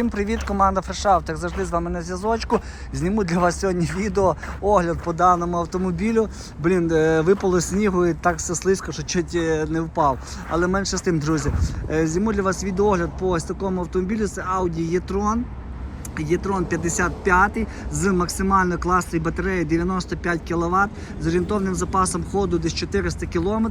Всім привіт, команда Фрешафт. Як завжди з вами на зв'язочку. Зніму для вас сьогодні відео, огляд по даному автомобілю. Блін, е, випало снігу і так все слизько, що чуть е, не впав. Але менше з тим, друзі. Е, Зніму для вас відеогляд по ось такому автомобілю. Це Audi e-tron. Є-трон 55 з максимальною класною батареєю 95 кВт, з орієнтовним запасом ходу десь 400 км.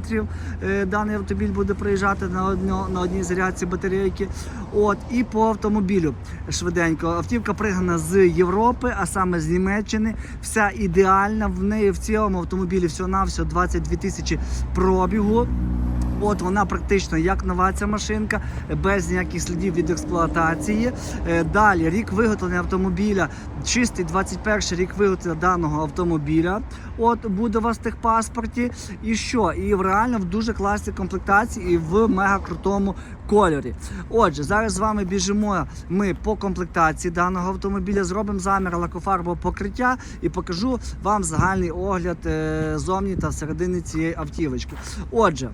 Е, Даний автомобіль буде проїжджати на, одно, на одній зарядці батарейки. От, і по автомобілю швиденько. Автівка пригнана з Європи, а саме з Німеччини. Вся ідеальна. В неї в цьому автомобілі всього-навсього 22 тисячі пробігу. От вона практично як нова ця машинка, без ніяких слідів від експлуатації. Е, Далі рік виготовлення автомобіля, чистий 21 рік виготовлення даного автомобіля. От буде у вас в техпаспорті. І що? І реально в дуже класній комплектації і в мега крутому кольорі. Отже, зараз з вами біжимо ми по комплектації даного автомобіля. Зробимо замір лакофарбового покриття і покажу вам загальний огляд е, зовні та всередині цієї автівочки. Отже.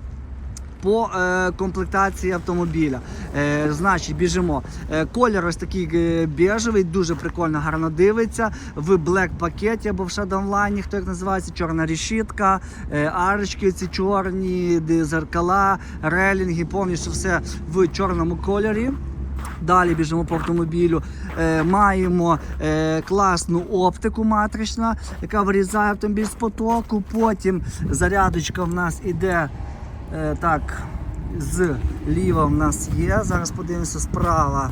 По е, комплектації автомобіля. Е, значить, біжимо. Е, колір ось такий е, біжевий, дуже прикольно, гарно дивиться. В блек пакеті або в Shadowline, хто як називається, чорна рішітка, е, арочки ці чорні, зеркала, релінги, повністю все в чорному кольорі. Далі біжимо по автомобілю. Е, маємо е, класну оптику матрична, яка вирізає автомобіль з потоку. Потім зарядочка в нас іде е, так, зліва в нас є. Зараз подивимося справа.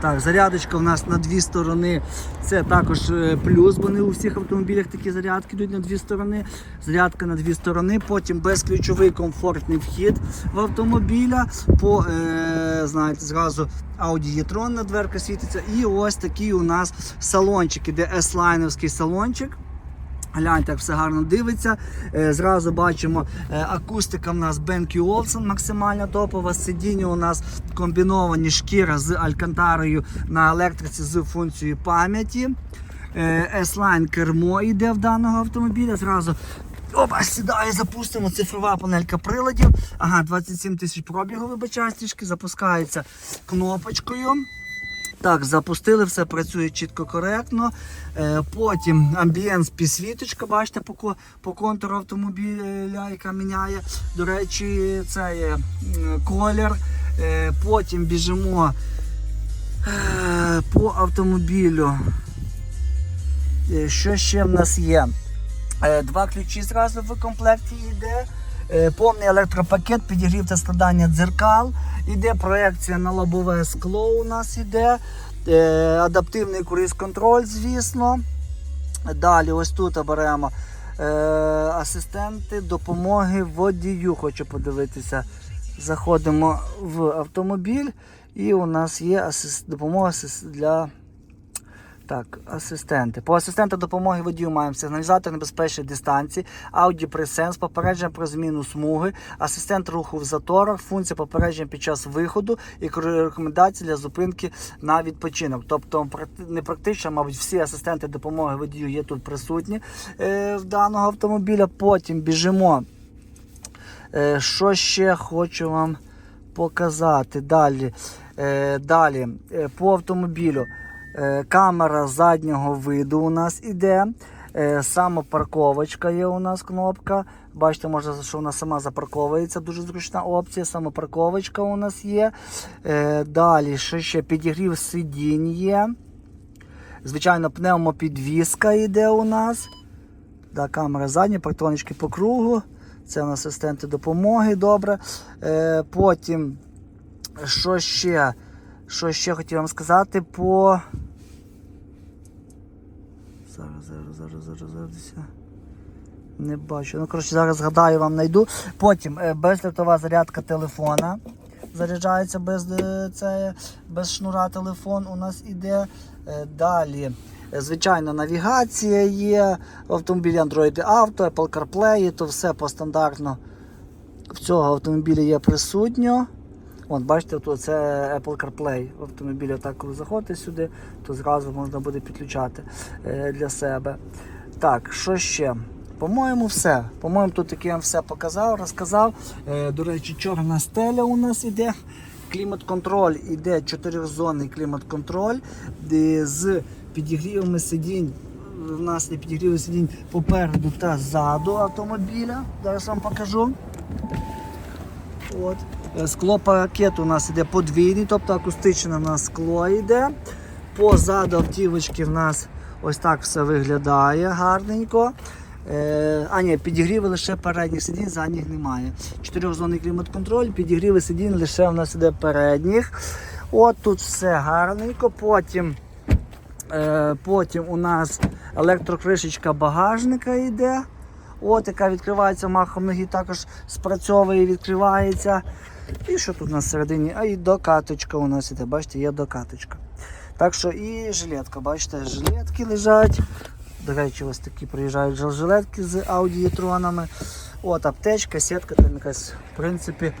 Так, зарядочка в нас на дві сторони. Це також е, плюс, бо не у всіх автомобілях такі зарядки йдуть на дві сторони. Зарядка на дві сторони, потім безключовий комфортний вхід в автомобіля. По, е, знаєте, зразу Audi e-tron на дверка світиться. І ось такий у нас салончик, іде S-лайновський салончик. Гляньте, як все гарно дивиться. Е, Зразу бачимо, е, акустика в нас BenQ Olufsen максимально топова. Сидіння у нас комбіновані шкіра з алькантарою на електриці з функцією пам'яті. Е, S-Line кермо йде в даного автомобіля. Зразу Опа, сідає, запустимо цифрова панелька приладів. Ага, 27 тисяч пробігу, вибачаю, трішки запускається кнопочкою. Так, запустили, все працює чітко коректно. Е, потім амбієнс підсвіточка, бачите, по, по контуру автомобіля, яка міняє. До речі, це є колір. Е, потім біжимо е, по автомобілю. Е, що ще в нас є? Е, Два ключі зразу в комплекті йде. Е, Повний електропакет, підігрів та складання дзеркал. Іде проекція на лобове скло. У нас іде. Е, Адаптивний круїз-контроль, звісно. Далі, ось тут беремо асистенти допомоги водію. Хочу подивитися. Заходимо в автомобіль, і у нас є асист, допомога для так, асистенти. По асистенту допомоги водію маємо сигналізатор небезпечної дистанції, Presence, попередження про зміну смуги, асистент руху в заторах, функція попередження під час виходу і рекомендації для зупинки на відпочинок. Тобто не практично, мабуть, всі асистенти допомоги водію є тут присутні е, в даного автомобіля. Потім біжимо. Е, що ще хочу вам показати? Далі, е, далі е, по автомобілю. Е, камера заднього виду у нас іде. Е, самопарковочка є у нас кнопка. Бачите, можна, що вона сама запарковується. Дуже зручна опція. Самопарковочка у нас є. Е, далі, що ще підігрів сидінь є. Звичайно, пневмопідвізка йде у нас. Да, камера задня, партронички по кругу. Це у нас асистенти допомоги, добре. Потім, що ще? Що ще хотів вам сказати по. Зараз, зараз, зараз, зараз, зараз. Не бачу. Ну, коротше, зараз згадаю, вам знайду. Потім е, безлітова зарядка телефона. Заряджається без, е, це, без шнура телефон у нас іде. Е, Далі. Звичайно, навігація є, в автомобілі Android Auto, Apple CarPlay, то все по стандартно в цього автомобіля є присутньо. От, бачите, тут це Apple CarPlay в автомобілі. Так, коли заходите сюди, то зразу можна буде підключати е, для себе. Так, що ще? По-моєму, все. По-моєму, тут таки я вам все показав, розказав. Е, до речі, чорна стеля у нас іде. Клімат-контроль іде чотиризонний клімат-контроль з підігрівами сидінь. У нас є підігріви сидінь попереду та ззаду автомобіля. Зараз вам покажу. От. Е, Склопакет у нас іде подвійний, тобто акустичне у нас скло йде. Позаду автівочки в нас ось так все виглядає гарненько. Е, а ні, підігріви лише передніх сидінь, задніх немає. Чотирьохзонний клімат-контроль, підігріви сидінь лише в нас іде передніх. От тут все гарненько. Потім, е, потім у нас електрокришечка багажника йде. От, яка відкривається махом ноги, також спрацьовує, відкривається. І що тут на середині? А і докаточка у нас іде, бачите, є докаточка. Так що і жилетка, бачите, жилетки лежать. До речі, ось такі приїжджають жилетки з аудієтронами. От аптечка, сітка там якась, в принципі,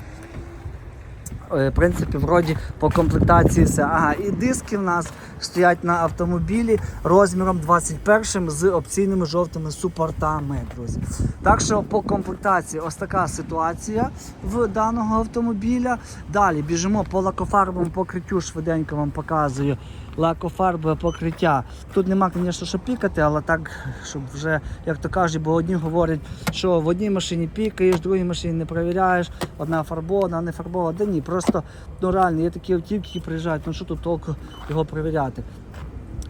е, в принципі, вроді по комплектації все. Ага, і диски в нас стоять на автомобілі розміром 21 з опційними жовтими супортами, друзі. Так що по комплектації ось така ситуація в даного автомобіля. Далі біжимо по лакофарбовому покриттю, швиденько вам показую. Лакофарбове покриття. Тут нема, звісно, що пікати, але так, щоб вже, як то кажуть, бо одні говорять, що в одній машині пікаєш, в другій машині не перевіряєш, одна фарбована, не фарбована. Да ні, просто ну реально є такі автівки, які приїжджають, ну що тут толку його перевіряти.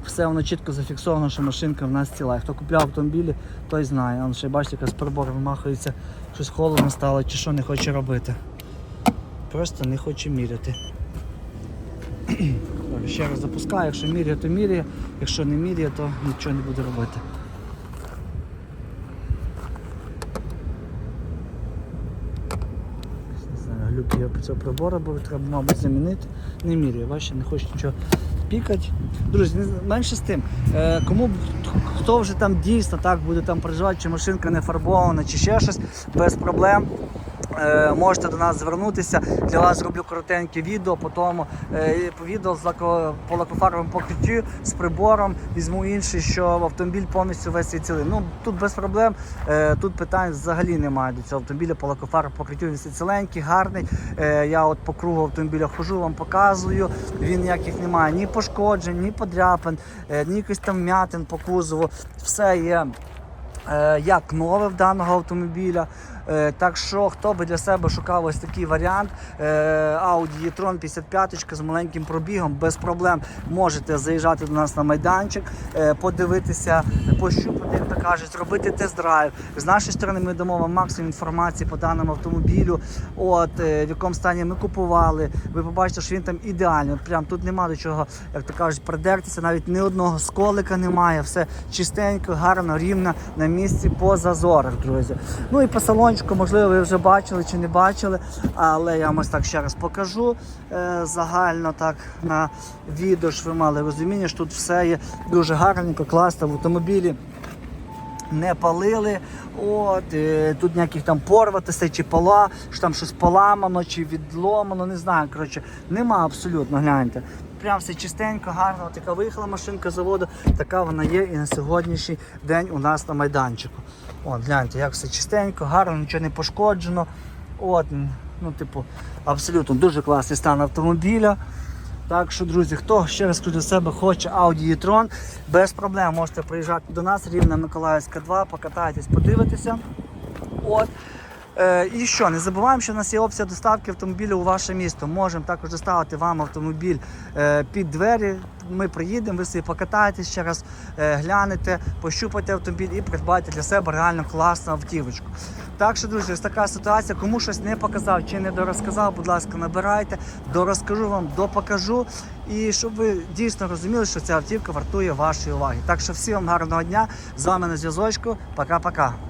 Все воно чітко зафіксовано, що машинка в нас ціла. Хто купляв автомобілі, той знає. Он ще бачите, яка з прибору вимахується, щось холодно стало чи що не хоче робити. Просто не хоче міряти. Ще раз запускаю, якщо міряє, то міряє, якщо не міряє, то нічого не буде робити. Не знаю, глюки я цього прибору, бо треба, мабуть, замінити. Не міряю, бачите, не хочу нічого пікати. Друзі, менше з тим. Е, кому хто вже там дійсно так буде там переживати, чи машинка не фарбована, чи ще щось, без проблем. Е, можете до нас звернутися. Для вас зроблю коротеньке відео, потім е, по відео з лако, покриттю з прибором візьму інший, що автомобіль повністю весь цілий. Ну тут без проблем, е, тут питань взагалі немає до цього автомобіля по лакофаровому покриттю. Він ціленький, гарний. Я от по кругу автомобіля хожу, вам показую. Він ніяких немає ні пошкоджень, ні подряпин, ні якихось там м'ятин по кузову. Все є як нове в даного автомобіля. Е, Так що, хто би для себе шукав ось такий варіант, е, Audi e-tron 55 з маленьким пробігом, без проблем можете заїжджати до нас на майданчик, е, подивитися, пощупати, як то кажуть, зробити тест-драйв. З нашої сторони ми дамо вам максимум інформації по даному автомобілю, от, в якому стані ми купували. Ви побачите, що він там ідеальний. От прям тут нема до чого, як то кажуть, придертися, навіть ні одного сколика немає, все чистенько, гарно, рівно на місці по зазорах, друзі. Ну і по салончику, можливо, ви вже бачили чи не бачили, але я вам ось так ще раз покажу е, загально так на відео, ж ви мали розуміння, що тут все є дуже гарненько, класно в автомобілі не палили. От, е, тут ніяких там порватостей чи пола, що там щось поламано чи відломано, не знаю. Коротше, нема абсолютно, гляньте. Прям все чистенько, гарно. От яка виїхала машинка заводу, така вона є і на сьогоднішній день у нас на майданчику. От, гляньте, як все чистенько, гарно, нічого не пошкоджено. От, ну, типу, абсолютно дуже класний стан автомобіля. Так що, друзі, хто ще раз кажу, себе хоче Audi e-tron, без проблем можете приїжджати до нас, рівна Миколаївська 2, покатайтесь, подивитися. От. Е, і що, не забуваємо, що в нас є опція доставки автомобіля у ваше місто. Можемо також доставити вам автомобіль е, під двері. Ми приїдемо, ви собі покатаєтесь ще раз, е, глянете, пощупайте автомобіль і придбайте для себе реально класну автівочку. Так що, друзі, ось така ситуація. Кому щось не показав чи не дорозказав, будь ласка, набирайте, дорозкажу вам, допокажу. І щоб ви дійсно розуміли, що ця автівка вартує вашої уваги. Так що всім вам гарного дня. З вами на зв'язочку. Пока-пока.